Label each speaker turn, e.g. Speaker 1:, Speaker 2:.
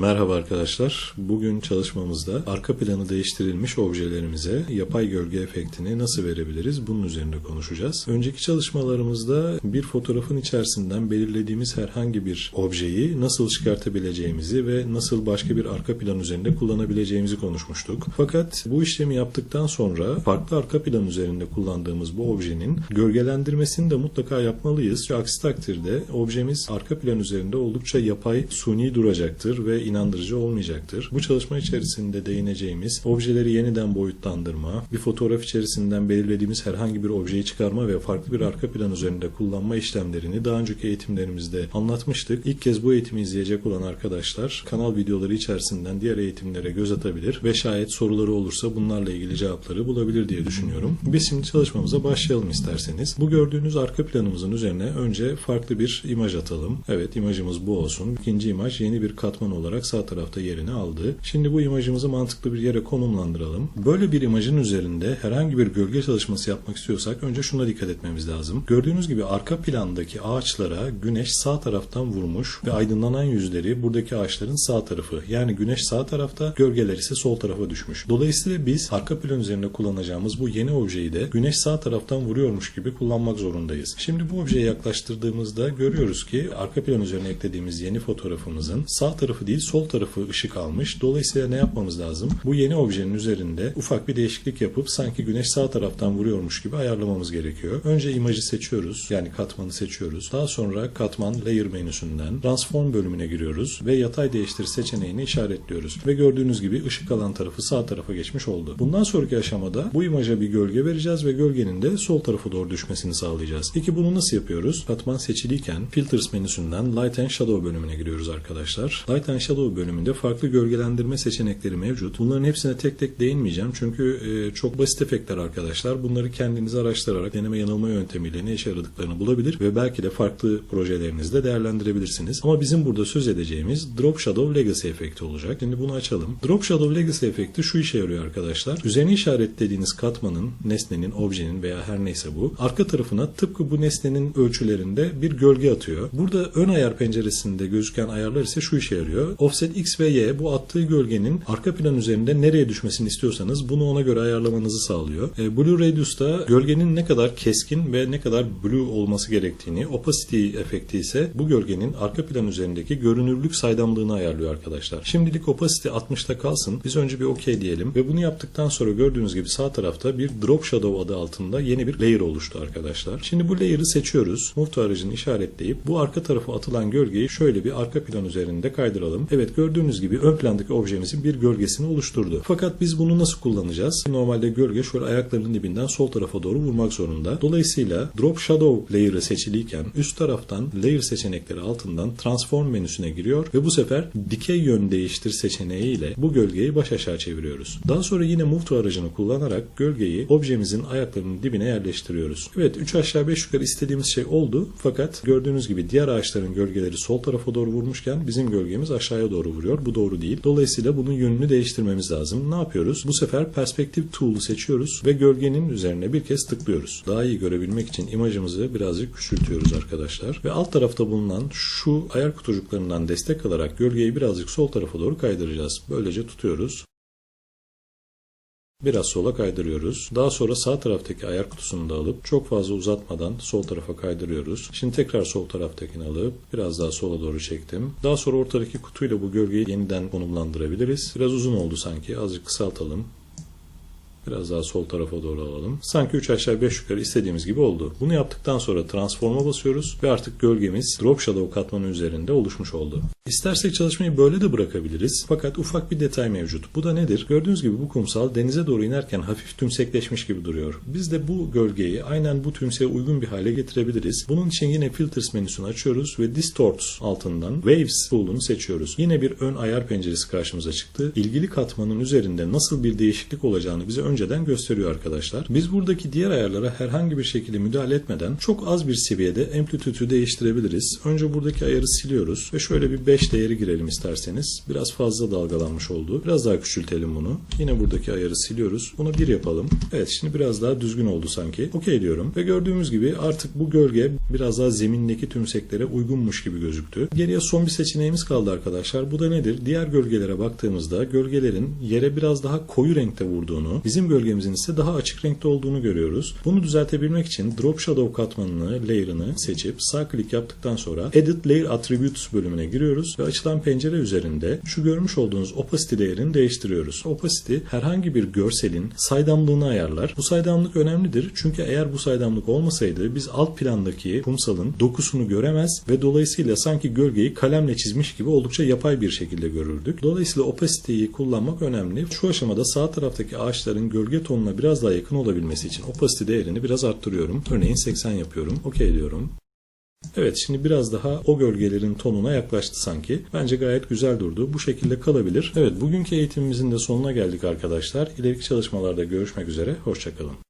Speaker 1: Merhaba arkadaşlar. Bugün çalışmamızda arka planı değiştirilmiş objelerimize yapay gölge efektini nasıl verebiliriz bunun üzerinde konuşacağız. Önceki çalışmalarımızda bir fotoğrafın içerisinden belirlediğimiz herhangi bir objeyi nasıl çıkartabileceğimizi ve nasıl başka bir arka plan üzerinde kullanabileceğimizi konuşmuştuk. Fakat bu işlemi yaptıktan sonra farklı arka plan üzerinde kullandığımız bu objenin gölgelendirmesini de mutlaka yapmalıyız. Aksi takdirde objemiz arka plan üzerinde oldukça yapay, suni duracaktır ve inandırıcı olmayacaktır. Bu çalışma içerisinde değineceğimiz objeleri yeniden boyutlandırma, bir fotoğraf içerisinden belirlediğimiz herhangi bir objeyi çıkarma ve farklı bir arka plan üzerinde kullanma işlemlerini daha önceki eğitimlerimizde anlatmıştık. İlk kez bu eğitimi izleyecek olan arkadaşlar kanal videoları içerisinden diğer eğitimlere göz atabilir ve şayet soruları olursa bunlarla ilgili cevapları bulabilir diye düşünüyorum. Biz şimdi çalışmamıza başlayalım isterseniz. Bu gördüğünüz arka planımızın üzerine önce farklı bir imaj atalım. Evet imajımız bu olsun. İkinci imaj yeni bir katman olarak sağ tarafta yerini aldı. Şimdi bu imajımızı mantıklı bir yere konumlandıralım. Böyle bir imajın üzerinde herhangi bir gölge çalışması yapmak istiyorsak önce şuna dikkat etmemiz lazım. Gördüğünüz gibi arka plandaki ağaçlara güneş sağ taraftan vurmuş ve aydınlanan yüzleri buradaki ağaçların sağ tarafı. Yani güneş sağ tarafta, gölgeler ise sol tarafa düşmüş. Dolayısıyla biz arka plan üzerinde kullanacağımız bu yeni objeyi de güneş sağ taraftan vuruyormuş gibi kullanmak zorundayız. Şimdi bu objeye yaklaştırdığımızda görüyoruz ki arka plan üzerine eklediğimiz yeni fotoğrafımızın sağ tarafı değil sol tarafı ışık almış. Dolayısıyla ne yapmamız lazım? Bu yeni objenin üzerinde ufak bir değişiklik yapıp sanki güneş sağ taraftan vuruyormuş gibi ayarlamamız gerekiyor. Önce imajı seçiyoruz. Yani katmanı seçiyoruz. Daha sonra katman layer menüsünden transform bölümüne giriyoruz ve yatay değiştir seçeneğini işaretliyoruz. Ve gördüğünüz gibi ışık alan tarafı sağ tarafa geçmiş oldu. Bundan sonraki aşamada bu imaja bir gölge vereceğiz ve gölgenin de sol tarafa doğru düşmesini sağlayacağız. Peki bunu nasıl yapıyoruz? Katman seçiliyken Filters menüsünden Light and Shadow bölümüne giriyoruz arkadaşlar. Light and Shadow bölümünde farklı gölgelendirme seçenekleri mevcut. Bunların hepsine tek tek değinmeyeceğim çünkü e, çok basit efektler arkadaşlar. Bunları kendiniz araştırarak deneme yanılma yöntemiyle ne işe yaradıklarını bulabilir ve belki de farklı projelerinizde değerlendirebilirsiniz. Ama bizim burada söz edeceğimiz Drop Shadow Legacy efekti olacak. Şimdi bunu açalım. Drop Shadow Legacy efekti şu işe yarıyor arkadaşlar. Üzerine işaretlediğiniz katmanın, nesnenin, objenin veya her neyse bu arka tarafına tıpkı bu nesnenin ölçülerinde bir gölge atıyor. Burada ön ayar penceresinde gözüken ayarlar ise şu işe yarıyor. Offset X ve Y bu attığı gölgenin arka plan üzerinde nereye düşmesini istiyorsanız bunu ona göre ayarlamanızı sağlıyor. E, Blue Radius'ta gölgenin ne kadar keskin ve ne kadar blue olması gerektiğini, opacity efekti ise bu gölgenin arka plan üzerindeki görünürlük saydamlığını ayarlıyor arkadaşlar. Şimdilik opacity 60'ta kalsın. Biz önce bir OK diyelim ve bunu yaptıktan sonra gördüğünüz gibi sağ tarafta bir Drop Shadow adı altında yeni bir layer oluştu arkadaşlar. Şimdi bu layer'ı seçiyoruz. Move to işaretleyip bu arka tarafa atılan gölgeyi şöyle bir arka plan üzerinde kaydıralım. Evet gördüğünüz gibi ön plandaki objemizin bir gölgesini oluşturdu. Fakat biz bunu nasıl kullanacağız? Normalde gölge şöyle ayaklarının dibinden sol tarafa doğru vurmak zorunda. Dolayısıyla Drop Shadow layer'ı seçiliyken üst taraftan layer seçenekleri altından Transform menüsüne giriyor ve bu sefer dikey yön değiştir seçeneğiyle bu gölgeyi baş aşağı çeviriyoruz. Daha sonra yine Move to aracını kullanarak gölgeyi objemizin ayaklarının dibine yerleştiriyoruz. Evet 3 aşağı 5 yukarı istediğimiz şey oldu. Fakat gördüğünüz gibi diğer ağaçların gölgeleri sol tarafa doğru vurmuşken bizim gölgemiz aşağıya doğru vuruyor. Bu doğru değil. Dolayısıyla bunun yönünü değiştirmemiz lazım. Ne yapıyoruz? Bu sefer Perspective Tool'u seçiyoruz ve gölgenin üzerine bir kez tıklıyoruz. Daha iyi görebilmek için imajımızı birazcık küçültüyoruz arkadaşlar. Ve alt tarafta bulunan şu ayar kutucuklarından destek alarak gölgeyi birazcık sol tarafa doğru kaydıracağız. Böylece tutuyoruz. Biraz sola kaydırıyoruz. Daha sonra sağ taraftaki ayar kutusunu da alıp çok fazla uzatmadan sol tarafa kaydırıyoruz. Şimdi tekrar sol taraftakini alıp biraz daha sola doğru çektim. Daha sonra ortadaki kutuyla bu gölgeyi yeniden konumlandırabiliriz. Biraz uzun oldu sanki. Azıcık kısaltalım. Biraz daha sol tarafa doğru alalım. Sanki 3 aşağı 5 yukarı istediğimiz gibi oldu. Bunu yaptıktan sonra transforma basıyoruz ve artık gölgemiz Drop Shadow katmanı üzerinde oluşmuş oldu. İstersek çalışmayı böyle de bırakabiliriz. Fakat ufak bir detay mevcut. Bu da nedir? Gördüğünüz gibi bu kumsal denize doğru inerken hafif tümsekleşmiş gibi duruyor. Biz de bu gölgeyi aynen bu tümseye uygun bir hale getirebiliriz. Bunun için yine Filters menüsünü açıyoruz ve Distort altından Waves tool'unu seçiyoruz. Yine bir ön ayar penceresi karşımıza çıktı. İlgili katmanın üzerinde nasıl bir değişiklik olacağını bize önceden gösteriyor arkadaşlar. Biz buradaki diğer ayarlara herhangi bir şekilde müdahale etmeden çok az bir seviyede amplitüdü değiştirebiliriz. Önce buradaki ayarı siliyoruz ve şöyle bir 5 değeri girelim isterseniz. Biraz fazla dalgalanmış oldu. Biraz daha küçültelim bunu. Yine buradaki ayarı siliyoruz. Bunu 1 yapalım. Evet şimdi biraz daha düzgün oldu sanki. Okey diyorum. Ve gördüğümüz gibi artık bu gölge biraz daha zemindeki tümseklere uygunmuş gibi gözüktü. Geriye son bir seçeneğimiz kaldı arkadaşlar. Bu da nedir? Diğer gölgelere baktığımızda gölgelerin yere biraz daha koyu renkte vurduğunu, bizim gölgemizin ise daha açık renkte olduğunu görüyoruz. Bunu düzeltebilmek için Drop Shadow katmanını, layer'ını seçip sağ klik yaptıktan sonra Edit Layer Attributes bölümüne giriyoruz ve açılan pencere üzerinde şu görmüş olduğunuz opacity değerini değiştiriyoruz. Opacity herhangi bir görselin saydamlığını ayarlar. Bu saydamlık önemlidir çünkü eğer bu saydamlık olmasaydı biz alt plandaki kumsalın dokusunu göremez ve dolayısıyla sanki gölgeyi kalemle çizmiş gibi oldukça yapay bir şekilde görürdük. Dolayısıyla opacity'yi kullanmak önemli. Şu aşamada sağ taraftaki ağaçların gölge tonuna biraz daha yakın olabilmesi için opacity değerini biraz arttırıyorum. Örneğin 80 yapıyorum. OK diyorum. Evet şimdi biraz daha o gölgelerin tonuna yaklaştı sanki. Bence gayet güzel durdu. Bu şekilde kalabilir. Evet bugünkü eğitimimizin de sonuna geldik arkadaşlar. İleriki çalışmalarda görüşmek üzere. Hoşçakalın.